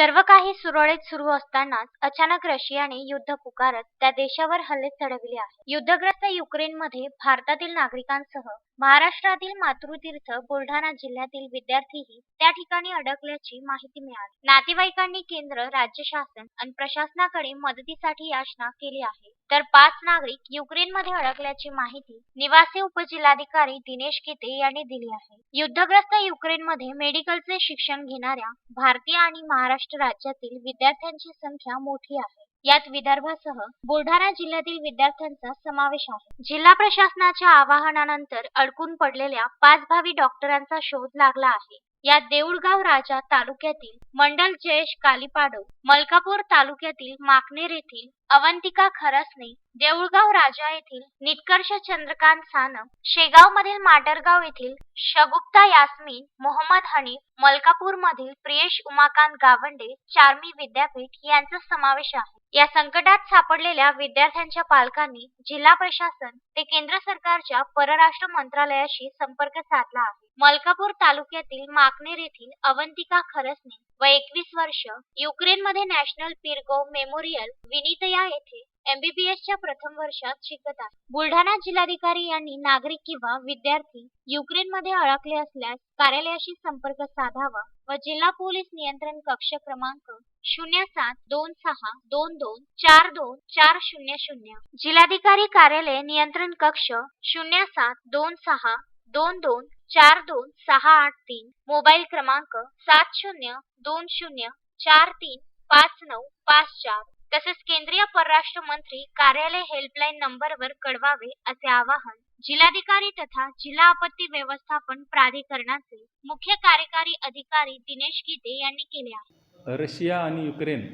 सर्व काही सुरळीत सुरू असतानाच अचानक रशियाने युद्ध पुकारत त्या देशावर हल्ले चढविले आहेत. युद्धग्रस्त युक्रेनमध्ये भारतातील नागरिकांसह महाराष्ट्रातील मातृतीर्थ बुलढाणा जिल्ह्यातील विद्यार्थीही त्या ठिकाणी अडकल्याची माहिती मिळाली. नातेवाईकांनी केंद्र, राज्य शासन आणि प्रशासनाकडे मदतीसाठी याचना केली आहे. तर पाच नागरिक युक्रेनमध्ये अडकल्याची माहिती निवासी उपजिल्हाधिकारी दिनेश किते यांनी दिली आहे. युद्धग्रस्त युक्रेनमध्ये मेडिकलचे शिक्षण घेणाऱ्या भारतीय आणि महाराष्ट्र राज्यातील विद्यार्थ्यांची संख्या मोठी आहे. यात विदर्भासह बुलढाणा जिल्ह्यातील विद्यार्थ्यांचा समावेश आहे. जिल्हा प्रशासनाच्या आवाहनानंतर अडकून पडलेल्या पाच भावी डॉक्टरांचा शोध लागला आहे. या देऊळगाव राजा तालुक्यातील मंडल जयेश कालीपाडव, मलकापूर तालुक्यातील माकनेर येथील अवंतिका खरसने, देऊळगाव राजा येथील निष्कर्ष चंद्रकांत सानप, शेगावमधील माटरगाव येथील शगुप्ता यास्मीन मोहम्मद हनीफ, मलकापूरमधील प्रियेश उमाकांत गावंडे, चार्मी विद्यापीठ यांचा समावेश आहे. या संकटात सापडलेल्या विद्यार्थ्यांच्या पालकांनी जिल्हा प्रशासन ते केंद्र सरकारच्या परराष्ट्र मंत्रालयाशी संपर्क साधला आहे. मलकापूर तालुक्यातील माकनेर येथील अवंतिका खरसने व एकवीस वर्ष युक्रेनमध्ये नॅशनल पिरगो मेमोरियल विनितया येथे एमबीबीएसच्या प्रथम वर्षात शिकत आहे. बुलढाणा जिल्हाधिकारी यांनी नागरिक किंवा विद्यार्थी युक्रेनमध्ये अडकले असल्यास कार्यालयाशी संपर्क साधावा व जिल्हा पोलीस नियंत्रण कक्ष क्रमांक शून्य सात दोन सहा दोन दोन चार दोन चार शून्य शून्य. जिल्हाधिकारी कार्यालय नियंत्रण कक्ष शून्य सात दोन सहा दोन दोन चार दोन सहा आठ तीन. मोबाईल क्रमांक सात शून्य दोन शून्य चार तीन पाच नऊ पाच चार. तसेच केंद्रीय परराष्ट्र मंत्री कार्यालय हेल्पलाईन नंबरवर कळवावे असे आवाहन जिल्हाधिकारी तथा जिल्हा आपत्ती व्यवस्थापन प्राधिकरणाचे मुख्य कार्यकारी अधिकारी दिनेश गीते यांनी केले आहे. रशिया आणि युक्रेन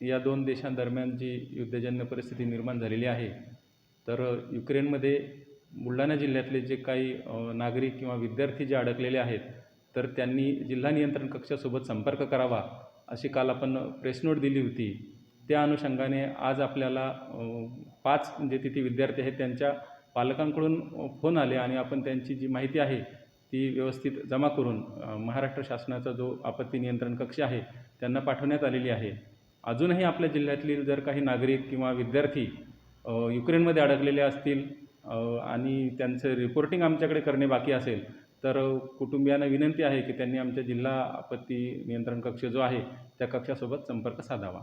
या दोन देशांदरम्यान जी युद्धजन्य परिस्थिती निर्माण झालेली आहे तर युक्रेनमध्ये बुलढाणा जिल्ह्यातले जे काही नागरिक किंवा विद्यार्थी जे अडकलेले आहेत तर त्यांनी जिल्हा नियंत्रण कक्षासोबत संपर्क करावा अशी काल आपण प्रेस नोट दिली होती त्या अनुषंगाने आज आपल्याला पाच जे तिथे विद्यार्थी आहेत त्यांच्या पालकांकडून फोन आले आणि आपण त्यांची जी माहिती आहे ती व्यवस्थित जमा करून महाराष्ट्र शासनाचा जो आपत्ती नियंत्रण कक्ष आहे त्यांना पाठवण्यात आलेली आहे. अजूनही आपल्या जिल्ह्यातली जर काही नागरिक किंवा विद्यार्थी युक्रेनमध्ये अडकलेले असतील आणि त्यांचं रिपोर्टिंग आमच्याकडे करणे बाकी असेल तर कुटुंबियांना विनंती आहे की त्यांनी आमच्या जिल्हा आपत्ती नियंत्रण कक्ष जो आहे त्या कक्षासोबत संपर्क साधावा.